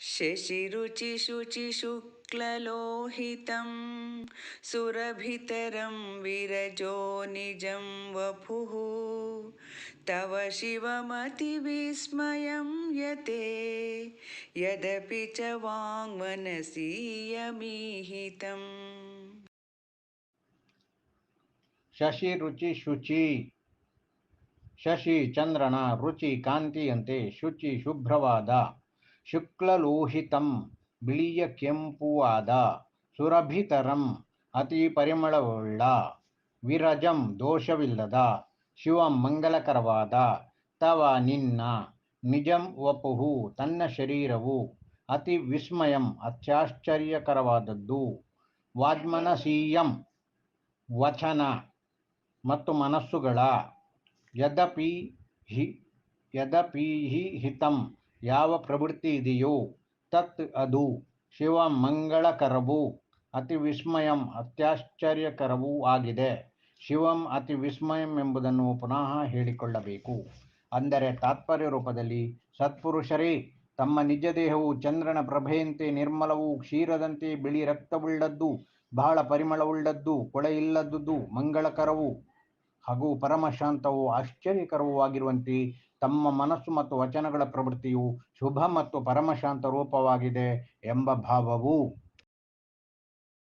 शशिरुचिशुचिशुक्ललोहितं सुरभितरं विरजो निजं वपुः। तव शिवमतिविस्मयं यते यदपि च वाङ्मनसीयमीहितम् शशिरुचिशुचि शशि रुचि रुचिकान्तीयन्ते शुचि शुभ्रवादा। ಶುಕ್ಲಲೋಹಿತಂ, ಬಿಳಿಯ ಕೆಂಪುವಾದ, ಸುರಭಿತರಂ, ಅತಿ ಪರಿಮಳವುಳ್ಳ, ವಿರಜಂ ದೋಷವಿಲ್ಲದ, ಶಿವಂ ಮಂಗಲಕರವಾದ, ತವ ನಿನ್ನ, ನಿಜಂ ವಪುಹು, ತನ್ನ ಶರೀರವು, ಅತಿ ವಿಸ್ಮಯಂ, ಅತ್ಯಾಶ್ಚರ್ಯಕರವಾದದ್ದು, ವಾಜ್ಮನಸೀಯಂ, ವಚನ, ಮತ್ತು ಮನಸ್ಸುಗಳ, ಯದಪಿ ಹಿ ಯದಪಿ ಹಿ ಹಿತಂ ಯಾವ ಪ್ರವೃತ್ತಿ ಇದೆಯೋ ತತ್ ಅದು. ಶಿವ ಮಂಗಳಕರವೂ ಅತಿ ವಿಸ್ಮಯಂ ಅತ್ಯಾಶ್ಚರ್ಯಕರವೂ ಆಗಿದೆ. ಶಿವಂ ಅತಿ ವಿಸ್ಮಯಂ ಎಂಬುದನ್ನು ಪುನಃ ಹೇಳಿಕೊಳ್ಳಬೇಕು. ಅಂದರೆ ತಾತ್ಪರ್ಯ ರೂಪದಲ್ಲಿ ಸತ್ಪುರುಷರೇ, ತಮ್ಮ ನಿಜ ದೇಹವು ಚಂದ್ರನ ಪ್ರಭೆಯಂತೆ ನಿರ್ಮಲವೂ ಕ್ಷೀರದಂತೆ ಬಿಳಿ ರಕ್ತವುಳ್ಳದ್ದು, ಬಹಳ ಪರಿಮಳವುಳ್ಳದ್ದು, ಕೊಳೆಯಿಲ್ಲದುದು, ಮಂಗಳಕರವು ಹಾಗೂ ಪರಮಶಾಂತವು ಆಶ್ಚರ್ಯಕರವೂ ಆಗಿರುವಂತೆ ತಮ್ಮ ಮನಸ್ಸು ಮತ್ತು ವಚನಗಳ ಪ್ರವೃತ್ತಿಯು ಶುಭ ಮತ್ತು ಪರಮಶಾಂತ ರೂಪವಾಗಿದೆ ಎಂಬ ಭಾವವು